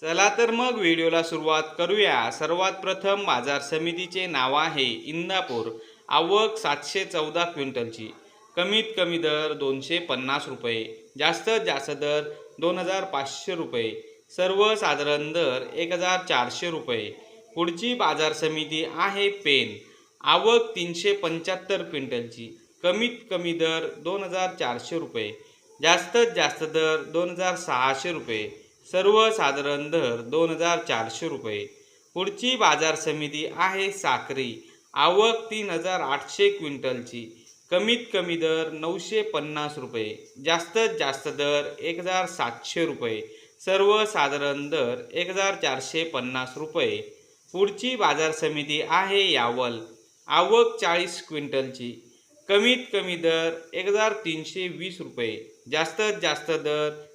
चला तर मग व्हिडिओला सुरुवात करूया. सर्वात प्रथम बाजार समितीचे नाव आहे इंदापूर. आवक सातशे चौदा क्विंटलची. कमीत कमी दर दोनशे पन्नास रुपये. जास्तीत जास्त दर दोन हजार पाचशे रुपये. सर्वसाधारण दर एक हजार चारशे रुपये. पुढची बाजार समिती आहे पेन. आवक तीनशे पंच्याहत्तर क्विंटलची. कमीत कमी दर दोन हजार चारशे रुपये. जास्तीत जास्त दर दोन हजार सहाशे रुपये. सर्वसाधारण दर दोन हजार चारशे रुपये. पुढची बाजार समिती आहे साखरी आवक तीन हजार आठशे क्विंटलची. कमीत कमी दर नऊशे पन्नास रुपये. जास्तीत जास्त दर एक हजार सातशे रुपये. सर्वसाधारण दर एक हजार चारशे पन्नास रुपये. पुढची बाजार समिती आहे यावल. आवक चाळीस क्विंटलची. कमीत कमी दर एक हजार तीनशे वीस रुपये. जास्तीत जास्त दर